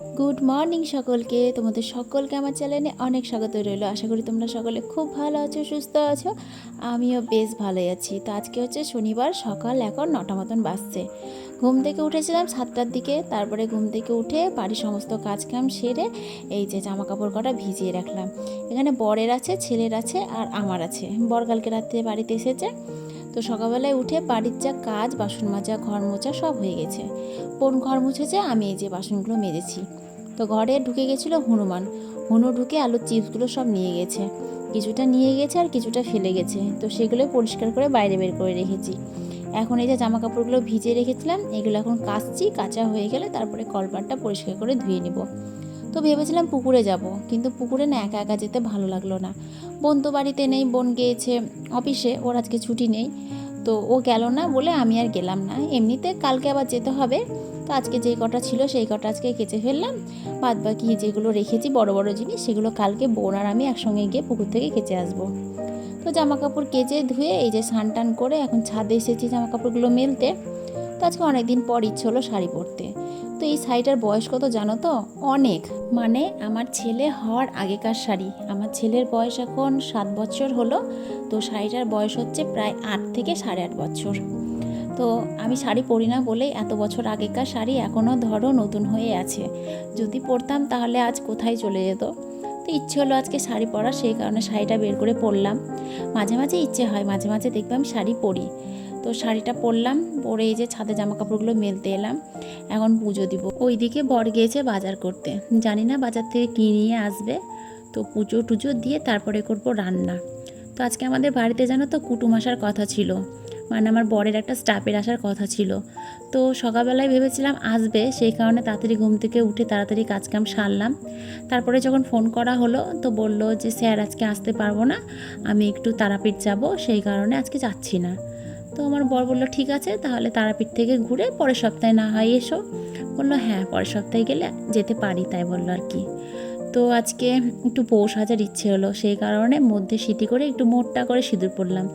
Good morning সকলকে। তোমাদের সকলকে আমার চ্যানেলে অনেক স্বাগত রইল। আশা করি তোমরা সকলে খুব ভালো আছো, সুস্থ আছো। আমিও বেশ ভালোই আছি। তো আজকে হচ্ছে শনিবার, সকাল এখন নটা মতন বাজছে। ঘুম থেকে উঠেছিলাম সাতটার দিকে। তারপরে ঘুম থেকে উঠে বাড়ির সমস্ত কাজ কাম সেরে এই যে জামা কাপড় কটা ভিজিয়ে রাখলাম। এখানে বরের আছে, ছেলের আছে আর আমার আছে। বর কালকে রাত্রে বাড়িতে এসেছে। তো সকালবেলায় উঠে বাড়ির যা কাজ, বাসন মাজা, ঘর মোছা সব হয়ে গেছে। বোন ঘর মুছেছে? আমি এই যে বাসনগুলো মেজেছি। তো ঘরে ঢুকে গেছিল হনুমান। হনু ঢুকে আলুর চিপসগুলো সব নিয়ে গেছে। কিছুটা নিয়ে গেছে আর কিছুটা ফেলে গেছে। তো সেগুলো পরিষ্কার করে বাইরে বের করে রেখেছি। এখন এই যে জামা কাপড়গুলো ভিজিয়ে রেখেছিলাম, এগুলো এখন কাচছি, কাঁচা হয়ে গেলে তারপরে কলপাটটা পরিষ্কার করে ধুয়ে নিব। তো ভেবেছিলাম পুকুরে যাব, কিন্তু পুকুরে না একা একা যেতে ভালো লাগল না। বোন তো বাড়িতে নেই, বোন গিয়েছে অফিসে, ওর আজকে ছুটি নেই। তো ও গেল না বলে আমি আর গেলাম না। এমনিতে কালকে আবার যেতে হবে। তো আজকে যেই কটা ছিল সেই কটা আজকে কেচে ফেললাম। বাদ বাকি যেগুলো রেখেছি বড় বড় জিনিস, সেগুলো কালকে বোন আর আমি একসঙ্গে গিয়ে পুকুর থেকে কেচে আসব। তো জামা কাপড় কেচে ধুয়ে এই যে স্নান টান করে এখন ছাদে এসেছি জামা কাপড়গুলো মেলতে। তো আজকে অনেক দিন পর ইচ্ছে হলো শাড়ি পরতে। তো এই শাড়িটার বয়স কত জানো তো? অনেক। মানে আমার ছেলে হওয়ার আগেকার শাড়ি। আমার ছেলের বয়স এখন সাত বছর হলো, তো শাড়িটার বয়স হচ্ছে প্রায় আট থেকে সাড়ে আট বছর। তো আমি শাড়ি পরি না বলে এত বছর আগেকার শাড়ি এখনও ধরো নতুন হয়ে আছে। যদি পরতাম তাহলে আজ কোথায় চলে যেত? তো ইচ্ছে হলো আজকে শাড়ি পরা সেই কারণে শাড়িটা বের করে পরলাম। মাঝে মাঝে ইচ্ছে হয়, মাঝে মাঝে দেখলাম শাড়ি পরি। তো শাড়িটা পরলাম, পরে এই যে ছাদে জামা কাপড়গুলো মেলতে এলাম, এখন পুজো দিব। ওইদিকে বর গিয়েছে বাজার করতে। জানি না বাজার থেকে কী নিয়ে আসবে, তো পুজো টুজো দিয়ে তারপরে করব রান্না। তো আজকে আমাদের বাড়িতে জানো তো কুটুম আসার কথা ছিল মানে আমার বরের একটা স্টাফের আসার কথা ছিল। তো সকালবেলায় ভেবেছিলাম আসবে, সেই কারণে তাড়াতাড়ি ঘুম থেকে উঠে তাড়াতাড়ি কাজকাম সারলাম। তারপরে যখন ফোন করা হলো, তো বলল যে, স্যার, আজকে আসতে পারব না, আমি একটু তারাপীঠ যাব, সেই কারণে আজকে যাচ্ছি না। তো আমার বর বলল, ঠিক আছে, তাহলে তারাপীঠ থেকে ঘুরে পরের সপ্তাহে না হয় এসো। বলল হ্যাঁ পরের সপ্তাহে গেলে যেতে পারি, তাই বলল আর কি। তো আজকে একটু পৌষ হাজার ইচ্ছে হলো, সেই কারণে মধ্যে সিটি করে একটু মোটটা করে সিঁদুর পরলাম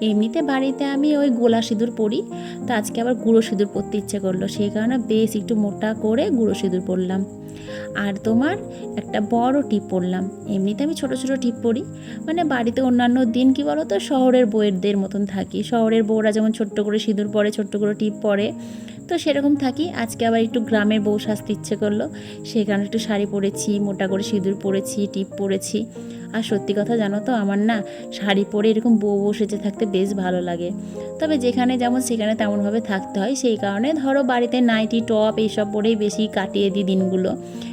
এমনিতে বাড়িতে আমি ওই গোলা সিঁদুর পরি, তো আজকে আবার গুঁড়ো সিঁদুর পরতে ইচ্ছে করল। সেই কারণে বেশ একটু মোটা করে গুঁড়ো সিঁদুর পরলাম। আর তোমার একটা বড় টিপ পরলাম। এমনিতে আমি ছোট ছোট টিপ পরি মানে বাড়িতে অন্যান্য দিন কি বলো তো শহরের বউয়েরদের মতন থাকি। শহরের বউরা যেমন ছোট্ট করে সিঁদুর পরে, ছোট্ট করে টিপ পরে তো সেরকম থাকি। আজকে আবার একটু গ্রামের বউ সাজতে ইচ্ছে করল। সেই কারণে একটু শাড়ি পরেছি, মোটা করে সিঁদুর পরেছি, টিপ পরেছি। আর সত্যি কথা জানো তো, আমার না শাড়ি পরে এরকম বউ বসেছে থাকতে বেশ ভালো লাগে। তবে যেখানে যেমন সেখানে তেমনভাবে থাকতে হয়। সেই কারণে ধরো বাড়িতে নাইটি, টপ এইসব পরেই বেশি কাটিয়ে দিই দিনগুলো।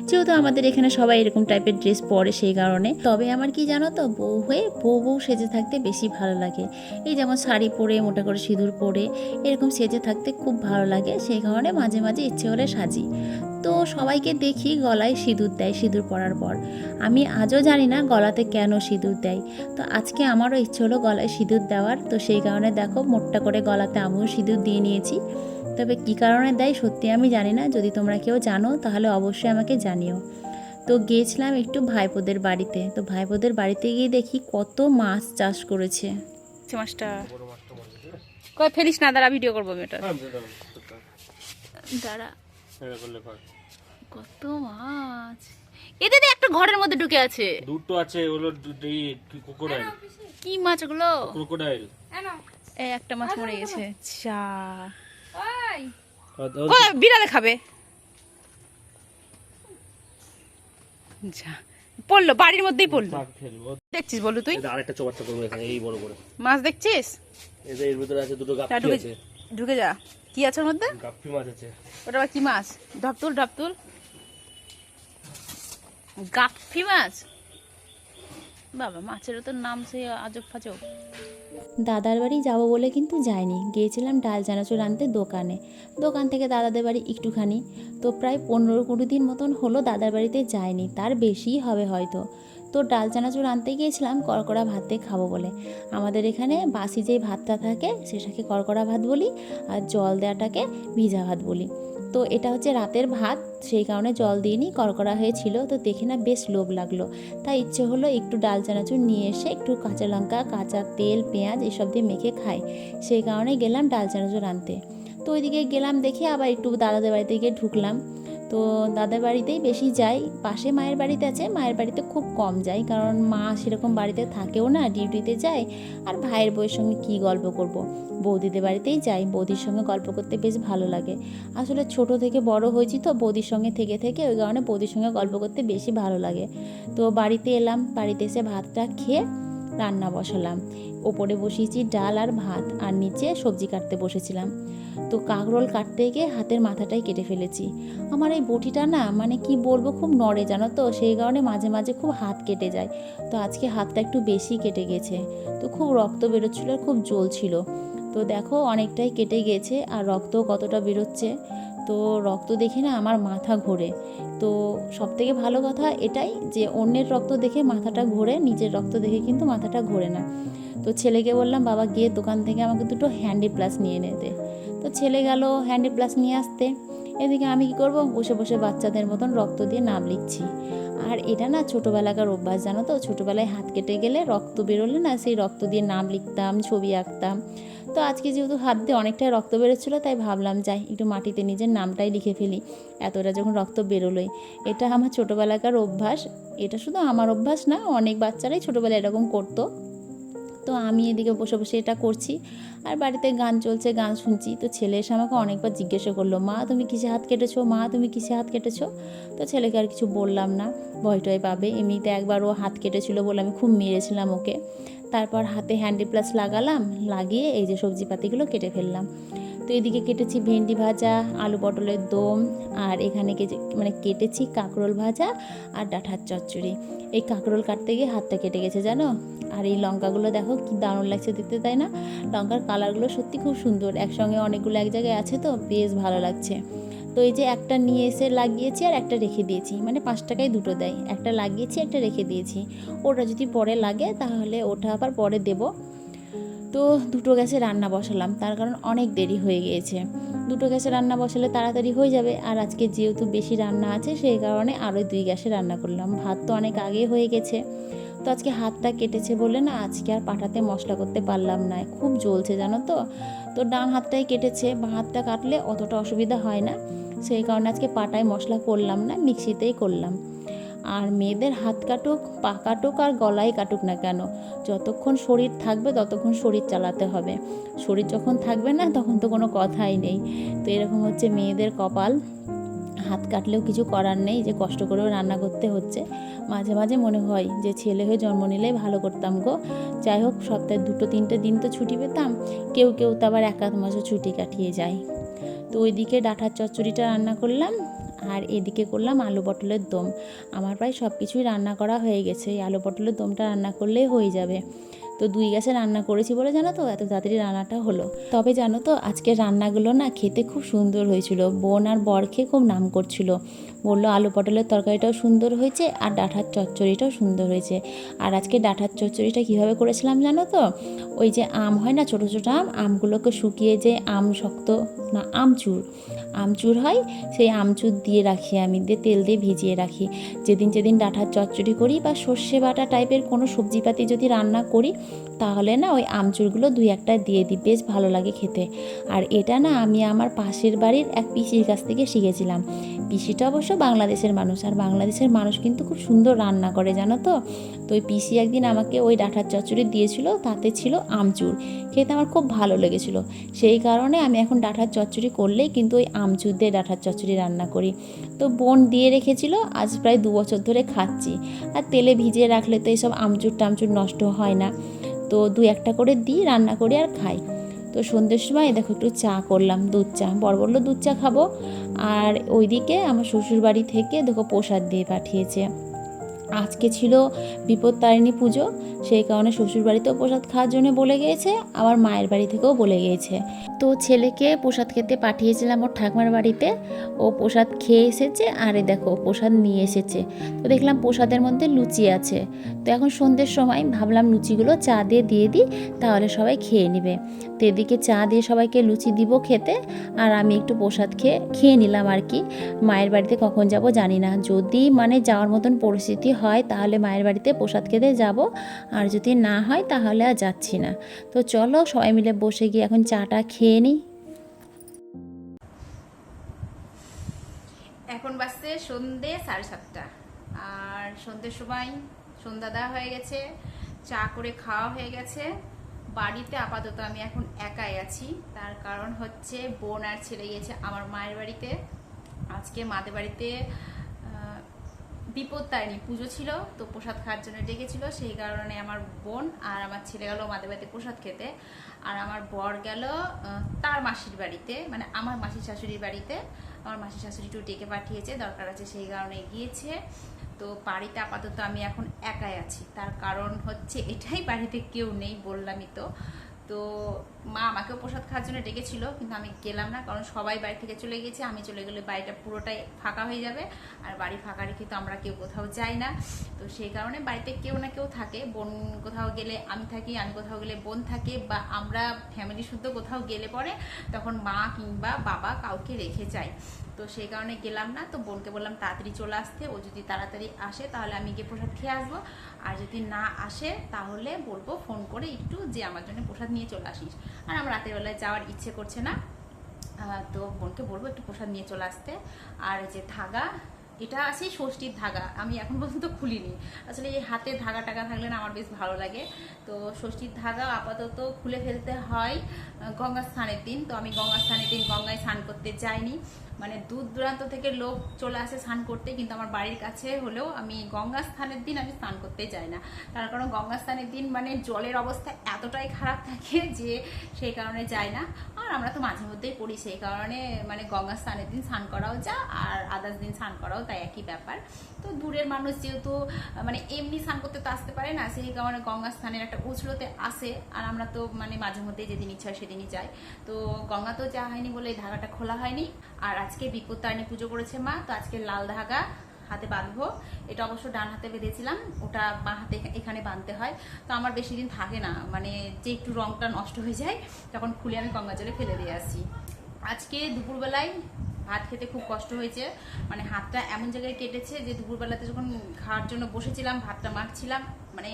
যেহেতু আমাদের এখানে সবাই এরকম টাইপের ড্রেস পরে সেই কারণে। তবে আমার কি জানো তো, বউ হয়ে বউ বউ সেজে থাকতে বেশি ভালো লাগে। এই যেমন শাড়ি পরে, মোটা করে সিঁদুর পরে এরকম সেজে থাকতে খুব ভালো লাগে। সেই কারণে মাঝে মাঝে ইচ্ছে হলে সাজি। তো সবাইকে দেখি গলায় সিঁদুর দেয় সিঁদুর পরার পর। আমি আজও জানি না গলাতে কেন সিঁদুর দেয়। তো আজকে আমারও ইচ্ছে হলো গলায় সিঁদুর দেওয়ার। তো সেই কারণে দেখো, মোটটা করে গলাতে আমিও সিঁদুর দিয়ে নিয়েছি। তবে কী কারণে দেয় সত্যি আমি জানি না। যদি তোমরা কেউ জানো তাহলে অবশ্যই আমাকে জানিও। তো গিয়েছিলাম একটু ভাইপোদের বাড়িতে। তো ভাইপোদের বাড়িতে গিয়ে দেখি কত মাছ চাষ করেছে। মাছটা কই ফেলিস না দাঁড়া ভিডিও করব আমি ওটা। দাঁড়া। কত মাছ। এদের একটা ঘরের মধ্যে ঢুকে আছে। দুটো আছে হলো ক্রোকোডাইল কি মাছ ওগুলো? ক্রোকোডাইল এই একটা মাছ মরে গেছে। চা। ও বিড়ালে খাবে। যা পড়ল বাড়ির মধ্যেই পড়ল। দেখছিস বলু তুই? আরেকটা চোবাচ্চা করব এখানে এই বড় করে। মাছ দেখছিস? এদের এর ভিতরে আছে দুটো গাপ্পি ঢুকে আছে। ঢুকে যা। কি আছে ওর মধ্যে? গাপ্পি মাছ আছে। ওটা আবার কি মাছ? ঢপতুল ঢপতুল গাপ্পি মাছ? বাবা, মাছেরও তো নাম সে আজব ফাজব দাদার বাড়ি যাব বলে কিন্তু যাইনি গিয়েছিলাম ডাল চানাচুর আনতে দোকানে। দোকান থেকে দাদাদের বাড়ি একটুখানি। তো প্রায় পনেরো কুড়ি দিন মতন হলো দাদার বাড়িতে যায়নি। তার বেশিই হবে হয়তো। তো ডাল চানাচুর আনতে গিয়েছিলাম কড়কড়া ভাত খাব বলে। আমাদের এখানে বাসি যেই ভাতটা থাকে, সেটাকে কড়কড়া ভাত বলি আর জল দেওয়াটাকে ভিজা ভাত বলি। তো এটা হচ্ছে রাতের ভাত, সেই কারণে জল দিইনি কড়কড়া হয়েছিল, তো দেখে না বেশ লোভ লাগল। তাই ইচ্ছে হলো একটু ডাল চানাচুর নিয়ে এসে একটু কাঁচা লঙ্কা, কাঁচা তেল, পেঁয়াজ এসব দিয়ে মেখে খাই। সেই কারণে গেলাম ডাল চানাচুর আনতে। তো ওইদিকে গেলাম দেখে আবার একটু দাদাদের বাড়িতে গিয়ে ঢুকলাম। তো দাদার বাড়িতেই বেশি যাই। পাশে মায়ের বাড়িতে আছে, মায়ের বাড়িতে খুব কম যাই, কারণ মা সেরকম বাড়িতে থাকেও না, ডিউটিতে যায়। আর ভাইয়ের বউয়ের সঙ্গে কী গল্প করব। বৌদিদের বাড়িতেই যাই, বৌদির সঙ্গে গল্প করতে বেশ ভালো লাগে। আসলে ছোট থেকে বড় হয়েছি তো, বৌদির সঙ্গে থেকে থেকে ওই কারণে বৌদির সঙ্গে গল্প করতে বেশি ভালো লাগে। তো বাড়িতে এলাম, বাড়িতে এসে ভাতটা খেয়ে রান্না বসালাম। ওপরে বসিয়েছি ডাল আর ভাত, আর নিচে সবজি কাটতে বসেছিলাম। তো কাকরোল কাটতে গিয়ে হাতের মাথাটাই কেটে ফেলেছি। আমার এই বটিটা না মানে কি বলব, খুব নড়ে জানো তো, সেই কারণে মাঝে মাঝে খুব হাত কেটে যায়। তো আজকে হাতটা একটু বেশি কেটে গেছে। তো খুব রক্ত বেরোচ্ছিলো আর খুব জ্বলছিল। তো দেখো অনেকটাই কেটে গেছে, আর রক্ত কতটা বেরোচ্ছে। তো রক্ত দেখে না আমার মাথা ঘোরে। তো সবথেকে ভালো কথা এটাই যে অন্যের রক্ত দেখে মাথাটা ঘোরে, নিজের রক্ত দেখে কিন্তু মাথাটা ঘোরে না। তো ছেলেকে বললাম, বাবা, গিয়ে দোকান থেকে আমাকে দুটো হ্যান্ডি প্লাস নিয়ে দে। তো ছেলে গেল হ্যান্ডি প্লাস নিয়ে আসতে। এদিকে আমি কি করব? বসে বসে বাচ্চাদের মতন রক্ত দিয়ে নাম লিখছি। আর এটা না ছোটোবেলাকার অভ্যাস, জানো তো? ছোটোবেলায় হাত কেটে গেলে রক্ত বেরোলে না সেই রক্ত দিয়ে নাম লিখতাম, ছবি আঁকতাম। তো আজকে যেহেতু হাত দিয়ে অনেকটাই রক্ত বেরোচ্ছিলো, তাই ভাবলাম, যাই, একটু মাটিতে নিজের নামটাই লিখে ফেলি। এতটা যখন রক্ত বেরোলোই, এটা আমার ছোটোবেলাকার অভ্যাস। এটা শুধু আমার অভ্যাস না, অনেক বাচ্চারাই ছোটোবেলায় এরকম করতো। তো আমি এদিকে বসে বসে এটা করছি। আর বাড়িতে গান চলছে, গান শুনছি। তো ছেলে এসে আমাকে অনেকবার জিজ্ঞাসা করল, মা, তুমি কিসে হাত কেটেছো? মা, তুমি কিসে হাত কেটেছো? তো ছেলেকে আর কিছু বললাম না। ভয় টয় পাবে। এমনিতে একবার ও হাত কেটেছিল বলে আমি খুব মেরেছিলাম ওকে। তারপর হাতে হ্যান্ডি প্লাস লাগালাম, লাগিয়ে এই যে সবজিপাতিগুলো কেটে ফেললাম। তো এদিকে কেটেছি ভেন্ডি ভাজা, আলু পটলের দম, আর এখানে মানে কেটেছি কাঁকরোল ভাজা আর ডাঁঠার চচ্চড়ি। এই কাঁকরোল কাটতে গিয়ে হাতটা কেটে গেছে জানো? আর এই লঙ্কাগুলো দেখো কি দারুণ লাগছে দেখতে, তাই না? লঙ্কার কালারগুলো সত্যি খুব সুন্দর। একসঙ্গে অনেকগুলো এক জায়গায় আছে তো, বেশ ভালো লাগছে। তো এই যে একটা নিয়ে এসে লাগিয়েছি আর একটা রেখে দিয়েছি। মানে পাঁচ টাকায় দুটো দেয়। একটা লাগিয়েছি, একটা রেখে দিয়েছি। ওটা যদি পরে লাগে তাহলে ওটা আবার পরে দেবো। তো দুটো গ্যাসে রান্না বসালাম। তার কারণ অনেক দেরি হয়ে গিয়েছে। দুটো গ্যাসে রান্না বসালে তাড়াতাড়ি হয়ে যাবে। আর আজকে যেহেতু বেশি রান্না আছে, সেই কারণে আরও দুই গ্যাসে রান্না করলাম। ভাত তো অনেক আগে হয়ে গেছে। তো আজকে হাতটা কেটেছে বলে না, আজকে আর পাঠাতে মশলা করতে পারলাম না, খুব জ্বলছে জানো তো। তো ডান হাতটাই কেটেছে, বা হাতটা কাটলে অতটা অসুবিধা হয় না। সেই কারণে আজকে পাটায় মশলা করলাম না, মিক্সিতেই করলাম। আর মেয়েদের হাত কাটুক, পা কাটুক আর গলায় কাটুক না কেন, যতক্ষণ শরীর থাকবে ততক্ষণ শরীর চালাতে হবে। শরীর যখন থাকবে না, তখন তো কোনো কথাই নেই। তো এরকম হচ্ছে মেয়েদের কপাল। হাত কাটলেও কিছু করার নেই, যে কষ্ট করেও রান্না করতে হচ্ছে। মাঝে মাঝে মনে হয় যে ছেলে হয়ে জন্ম নিলেই ভালো করতাম গো। যাই হোক, সপ্তাহে দুটো তিনটে দিন তো ছুটি পেতাম। কেউ কেউ তো আবার এক আধ মাসও ছুটি কাটিয়ে যায়। তো ওইদিকে ডাঁটার চচ্চড়িটা রান্না করলাম আর এদিকে করলাম আলু পটলের দম। আমার প্রায় সব কিছুই রান্না করা হয়ে গেছে। এই আলু পটলের দমটা রান্না করলেই হয়ে যাবে। তো দুই গ্যাসে রান্না করেছি বলে জানো তো, এত তাড়াতাড়ি রান্নাটা হলো। তবে জানো তো, আজকের রান্নাগুলো না খেতে খুব সুন্দর হয়েছিল। বোন আর বর খেয়ে খুব নাম করছিল। বলল, আলু পটলের তরকারিটাও সুন্দর হয়েছে আর ডাঁঠার চচ্চড়িটাও সুন্দর হয়েছে। আর আজকে ডাঁঠার চচ্চড়িটা কীভাবে করেছিলাম জানো তো? ওই যে আম হয় না, ছোটো ছোটো আম, আমগুলোকে শুকিয়ে যে আম শক্ত না, আমচুর। আমচুর হয়, সেই আমচুর দিয়ে রাখি আমি, দিয়ে তেল দিয়ে ভিজিয়ে রাখি। যেদিন যেদিন ডাঁঠার চচ্চড়ি করি বা সর্ষে বাটা টাইপের কোনো সবজিপাতি যদি রান্না করি তাহলে না ওই আমচুরগুলো দুই একটা দিয়ে দিই, বেশ ভালো লাগে খেতে। আর এটা না আমি আমার পাশের বাড়ির এক পিসির কাছ থেকে শিখেছিলাম। পিসিটা অবশ্য বাংলাদেশের মানুষ, আর বাংলাদেশের মানুষ কিন্তু খুব সুন্দর রান্না করে, জানো তো? তো ওই পিসি একদিন আমাকে ওই ডাঁঠার চচ্চড়ি দিয়েছিল, তাতে ছিল আমচুর। খেতে আমার খুব ভালো লেগেছিল। সেই কারণে আমি এখন ডাঁঠার চচ্চড়ি করলেই কিন্তু ওই আমচুর দিয়ে ডাঁঠার চচ্চড়ি রান্না করি। তো বোন দিয়ে রেখেছিল, আজ প্রায় দু বছর ধরে খাচ্ছি। আর তেলে ভিজিয়ে রাখলে তো এইসব আমচুর টামচুর নষ্ট হয় না। তো দু একটা করে দিই, রান্না করি আর খাই। তো সন্ধ্যের সময় দেখো একটু চা করলাম, দুধ চা বড় বলল দুধ চা খাব। আর ওইদিকে আমার শ্বশুর বাড়ি থেকে দেখো প্রসাদ দিয়ে পাঠিয়েছে। আজকে ছিল বিপদ তারিণী পুজো, সেই কারণে শ্বশুর বাড়িতেও প্রসাদ খাওয়ার জন্য বলে গিয়েছে, আবার মায়ের বাড়ি থেকেও বলে গিয়েছে। তো ছেলেকে প্রসাদ খেতে পাঠিয়েছিলাম ওর ঠাকুমার বাড়িতে। ও প্রসাদ খেয়ে এসেছে, আরে দেখো প্রসাদ নিয়ে এসেছে। তো দেখলাম প্রসাদের মধ্যে লুচি আছে। তো এখন সন্ধ্যের সময় ভাবলাম লুচিগুলো চা দিয়ে দিয়ে দিই, তাহলে সবাই খেয়ে নেবে। তো এদিকে চা দিয়ে সবাইকে লুচি দিব খেতে, আর আমি একটু প্রসাদ খেয়ে খেয়ে নিলাম আর কি। মায়ের বাড়িতে কখন যাব জানি না। যদি মানে যাওয়ার মতন পরিস্থিতি হয়, তাহলে মায়ের বাড়িতে প্রসাদ খেতে যাব। আর যদি না হয়, তাহলে আর যাচ্ছি না। তো চলো সবাই মিলে বসে গিয়ে এখন চাটা খেয়ে নিই এখন বাজছে সন্ধে সাড়ে সাতটা। আর সন্ধ্যের সময় সন্ধ্যা দেওয়া হয়ে গেছে, চা করে খাওয়া হয়ে গেছে। বাড়িতে আপাতত আমি এখন একাই আছি। তার কারণ হচ্ছে বোন আর ছেড়ে গিয়েছে আমার মায়ের বাড়িতে। আজকে মাদের বাড়িতে বিপদ তারিণী। পুজো ছিল, তো প্রসাদ খাওয়ার জন্য ডেকেছিল, সেই কারণে আমার বোন আর আমার ছেলে গেল মাদের বাড়িতে প্রসাদ খেতে। আর আমার বর গেল তার মাসির বাড়িতে মানে আমার মাসির শাশুড়ির বাড়িতে। আমার মাসির শাশুড়ি একটু ডেকে পাঠিয়েছে, দরকার আছে সেই কারণে গিয়েছে। তো বাড়িতে আপাতত আমি এখন একাই আছি। তার কারণ হচ্ছে, এটাই বাড়িতে কেউ নেই বললামই তো। তো মা আমাকেও প্রসাদ খাওয়ার জন্য ডেকেছিল, কিন্তু আমি গেলাম না, কারণ সবাই বাড়ি থেকে চলে গেছে আমি চলে গেলে বাড়িটা পুরোটাই ফাঁকা হয়ে যাবে, আর বাড়ি ফাঁকা রেখে তো আমরা কেউ কোথাও যাই না। তো সেই কারণে বাড়িতে কেউ না কেউ থাকে, বোন কোথাও গেলে আমি থাকি, আমি কোথাও গেলে বোন থাকে, বা আমরা ফ্যামিলি শুদ্ধ কোথাও গেলে পরে তখন মা কিংবা বাবা কাউকে রেখে যায় তো সেই কারণে গেলাম না, তো বোনকে বললাম তাড়াতাড়ি চলে আসতে, ও যদি তাড়াতাড়ি আসে তাহলে আমি গিয়ে প্রসাদ খেয়ে আসব। আর যদি না আসে তাহলে বলব ফোন করে একটু যে আমার জন্য প্রসাদ নিয়ে চলে আসিস। আর আমার রাতের বেলায় যাওয়ার ইচ্ছে করছে না। তো বোনকে বলব একটু প্রসাদ নিয়ে চলে আসতে। আর যে ধাগা, এটা আছে ষষ্ঠীর ধাগা, আমি এখন পর্যন্ত খুলিনি। আসলে এই হাতে ধাগা টাগা থাকলে না আমার বেশ ভালো লাগে। তো ষষ্ঠীর ধাগা আপাতত খুলে ফেলতে হয় গঙ্গা স্নানের দিন। তো আমি গঙ্গা স্নানের দিন গঙ্গায় স্নান করতে যাইনি। মানে দূর দূরান্ত থেকে লোক চলে আসে স্নান করতে, কিন্তু আমার বাড়ির কাছে হলেও আমি গঙ্গা স্থানের দিন আমি স্নান করতে যাই না। তার কারণ গঙ্গা স্থানের দিন মানে জলের অবস্থা এতটাই খারাপ থাকে যে সেই কারণে যায় না। আমরা তো মাঝে মধ্যেই পড়ি, সেই কারণে মানে গঙ্গা স্নানের দিন স্নান করাও যা, আর আদার্স দিন স্নান করাও তাই একই ব্যাপার। তো দূরের মানুষ যেহেতু মানে এমনি স্নান করতে তো আসতে পারে না, সেই কারণে গঙ্গা স্নানের একটা উছলতে আসে, আর আমরা তো মানে মাঝে মধ্যেই যেদিন ইচ্ছা হয় সেদিনই যাই। তো গঙ্গা তো যা হয়নি বলে এই ধাগাটা খোলা হয়নি। আর আজকে বিপত্তারিণী পুজো করেছে মা, তো আজকে লাল ধাগা হাতে বাঁধবো। এটা অবশ্য ডান হাতে বেঁধেছিলাম, ওটা বাঁ হাতে এখানে বাঁধতে হয়। তো আমার বেশি দিন থাকে না মানে যে একটু রংটা নষ্ট হয়ে যায়, তখন খুলে আমি গঙ্গা জলে ফেলে দিয়ে আসি। আজকে দুপুরবেলায় ভাত খেতে খুব কষ্ট হয়েছে মানে হাতটা এমন জায়গায় কেটেছে যে দুপুরবেলাতে যখন খাওয়ার জন্য বসেছিলাম, ভাতটা মাখছিলাম মানে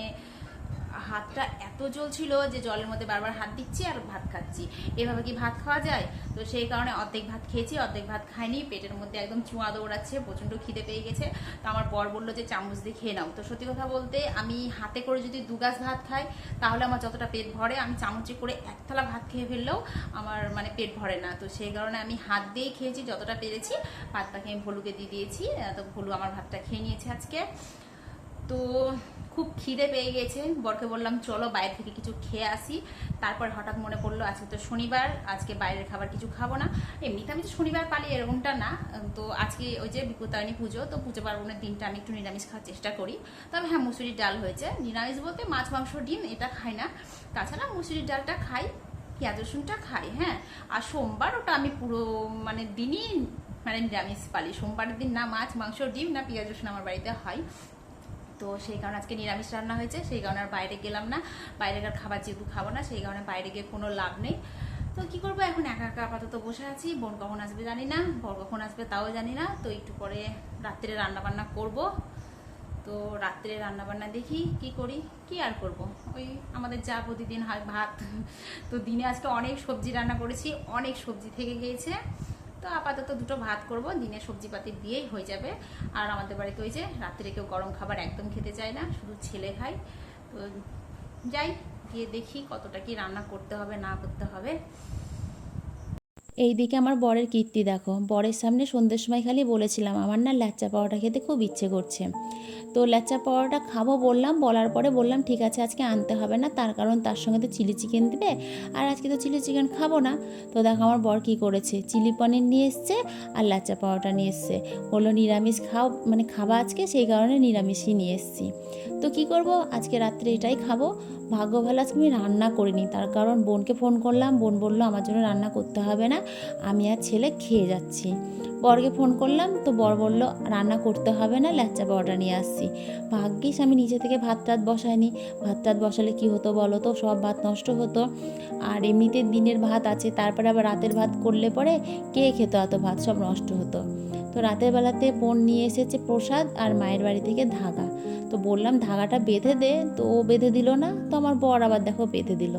হাতটা এত জ্বলছিল যে জলের মধ্যে বারবার হাত দিচ্ছি আর ভাত খাচ্ছি। এভাবে কি ভাত খাওয়া যায়? তো সেই কারণে অর্ধেক ভাত খেয়েছি, অর্ধেক ভাত খাইনি। পেটের মধ্যে একদম চুঁয়া দৌড়াচ্ছে, প্রচণ্ড খিদে পেয়ে গেছে। তো আমার বর বলল যে, চামচ দিয়ে খেয়ে নাও। তো সত্যি কথা বলতে আমি হাতে করে যদি দু গাছ ভাত খাই, তাহলে আমার যতটা পেট ভরে, আমি চামচে করে এক থালা ভাত খেয়ে ফেললেও আমার মানে পেট ভরে না। তো সেই কারণে আমি হাত দিয়েই খেয়েছি, যতটা পেরেছি। ভাতটাকে আমি ভলুকে দিয়ে দিয়েছি। তো ভলু আমার ভাতটা খেয়ে নিয়েছে আজকে। তো খুব খিদে পেয়ে গেছে। বরকে বললাম, চলো বাইরে থেকে কিছু খেয়ে আসি। তারপর হঠাৎ মনে পড়ল, আজকে তো শনিবার, আজকে বাইরের খাবার কিছু খাব না। এমনিতে আমি তো শনিবার পালি, এরকমটা না। তো আজকে ওই যে বিপত্তারিণী পুজো, তো পুজো পার্বণের দিনটা আমি একটু নিরামিষ খাওয়ার চেষ্টা করি। তবে হ্যাঁ মুসুরির ডাল হয়েছে। নিরামিষ বলতে মাছ, মাংস, ডিম, এটা খাই না। তাছাড়া মুসুরির ডালটা খাই, পেঁয়াজ, রসুনটা খাই হ্যাঁ। আর সোমবার ওটা আমি পুরো মানে দিনই মানে নিরামিষ পালি। সোমবারের দিন না মাছ, মাংস, ডিম, না পেঁয়াজ, রসুন আমার বাড়িতে হয়। তো সেই কারণে আজকে নিরামিষ রান্না হয়েছে, সেই কারণে আর বাইরে গেলাম না। বাইরেকার খাবার যেহেতু খাব না, সেই কারণে বাইরে গিয়ে কোনো লাভ নেই। তো কি করব, এখন একা একা আপাতত বসে আছি। বোন কখন আসবে জানি না, বর কখন আসবে তাও জানি না। তো একটু পরে রাত্রে রান্না বান্না করব। তো রাত্রে রান্না বান্না দেখি কি করি, কি আর করব? ওই আমাদের যা প্রতিদিন ভাত। তো দিনে আজকে অনেক সবজি রান্না করেছি, অনেক সবজি থেকে গিয়েছে তো আপাতত দুটো ভাত করব, দিনে সবজিপাতি দিয়েই হয়ে যাবে। আর আমাদের বাড়িতে ওই যে রাত্রে কেউ গরম খাবার একদম খেতে চায় না, শুধু ছেলে খায় তো যাই, গিয়ে দেখি কতটা কি রান্না করতে হবে, না করতে হবে। এইদিকে আমার বরের কীর্তি দেখো। বরের সামনে সন্ধ্যের সময় খালি বলেছিলাম, আমার না ল্যাচ্চা পাওয়াটা খেতে খুব ইচ্ছে করছে। তো ল্যাচ্চা পাওয়াটা খাব বললাম, বলার পরে বললাম, ঠিক আছে, আজকে আনতে হবে না, তার কারণ তার সঙ্গে তো চিলি চিকেন দিবে, আর আজকে তো চিলি চিকেন খাব না। তো দেখো আমার বর কী করেছে, চিলি পনির নিয়ে এসছে আর ল্যাচ্চা পাওয়াটা নিয়ে এসছে। বলল, নিরামিষ খাও মানে খাবা আজকে, সেই কারণে নিরামিষই নিয়ে এসছি। তো কি করব, আজকে রাত্রে এটাই খাব। ভাগ্য ভালো আজকে আমি রান্না করিনি। তার কারণ বোনকে ফোন করলাম, বোন বলল, আমার জন্য রান্না করতে হবে না, আমি আর ছেলে খেয়ে যাচ্ছি। বরকে ফোন করলাম, তো বর বলল, রান্না করতে হবে না, ল্যাচ্চা পাওয়াটা নিয়ে আসছি। ভাগ্যিস আমি নিচে থেকে ভাত টাত বসাইনি। ভাত টাত বসালে কি হতো বলো তো, সব ভাত নষ্ট হতো। আর এমনিতে দিনের ভাত আছে, তারপরে আবার রাতের ভাত করলে পরে কে খেতো এত ভাত, সব নষ্ট হতো। তো রাতের বেলাতে বোন নিয়ে এসেছে প্রসাদ আর মায়ের বাড়ি থেকে ধাগা। তো বললাম, ধাগাটা বেঁধে দে। তো ও বেঁধে দিল না। তো আমার বর আবার দেখো বেঁধে দিল।